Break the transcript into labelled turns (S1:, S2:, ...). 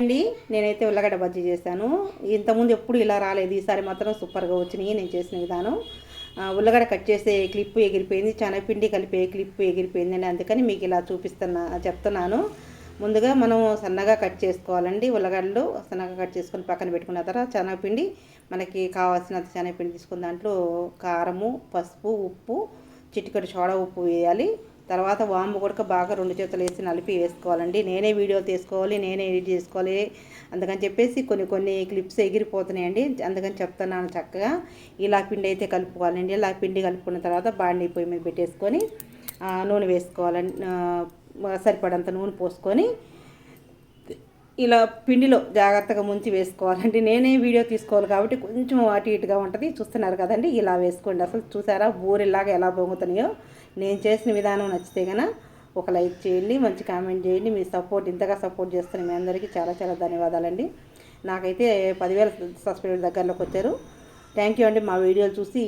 S1: అండి నేనైతే ఉల్లగడ్డ బజ్జీ చేశాను. ఇంతకుముందు ఎప్పుడు ఇలా రాలేదు ఈసారి మాత్రం సూపర్గా వచ్చినాయి నేను చేసిన విధానం. ఉల్లగడ్డ కట్ చేసే క్లిప్ ఎగిరిపోయింది శనగపిండి కలిపే క్లిప్ ఎగిరిపోయిందండి అందుకని మీకు ఇలా చూపిస్తున్నా చెప్తున్నాను. ముందుగా మనం సన్నగా కట్ చేసుకోవాలండి ఉల్లగడ్డలు. సన్నగా కట్ చేసుకొని పక్కన పెట్టుకున్న తర్వాత శనగపిండి మనకి కావాల్సినంత శనగపిండి తీసుకున్న దాంట్లో కారము పసుపు ఉప్పు చిటికెడు సోడా ఉప్పు వేయాలి. తర్వాత వాము కూడా బాగా రెండు చేతులు వేసి నలిపి వేసుకోవాలండి. నేనే వీడియో తీసుకోవాలి నేనే ఎడిట్ చేసుకోవాలి అందుకని చెప్పేసి కొన్ని కొన్ని క్లిప్స్ ఎగిరిపోతున్నాయండి. అందుకని చెప్తున్నాను చక్కగా. ఇలా పిండి అయితే కలుపుకోవాలండి. ఇలా పిండి కలుపుకున్న తర్వాత బాండీ పొయ్యి మీద పెట్టేసుకొని నూనె వేసుకోవాలండి. సరిపడంత నూనె పోసుకొని ఇలా పిండిలో జాగ్రత్తగా ముంచి వేసుకోవాలండి. నేనే వీడియో తీసుకోవాలి కాబట్టి కొంచెం అటు ఇటుగా ఉంటుంది. చూస్తున్నారు కదండి ఇలా వేసుకోండి. అసలు చూసారా బూరెలాగా ఎలా పొంగుతున్నాయో నేను చేసిన విధానం నచ్చితే కనుక ఒక లైక్ చేయండి మంచి కామెంట్ చేయండి. మీ సపోర్ట్ ఇంతగా సపోర్ట్ చేస్తున్న మీ అందరికీ చాలా చాలా ధన్యవాదాలండి. నాకైతే పదివేల సబ్స్క్రైబర్ దగ్గరలోకి వచ్చారు. థ్యాంక్ యూ అండి. మా వీడియోలు చూసి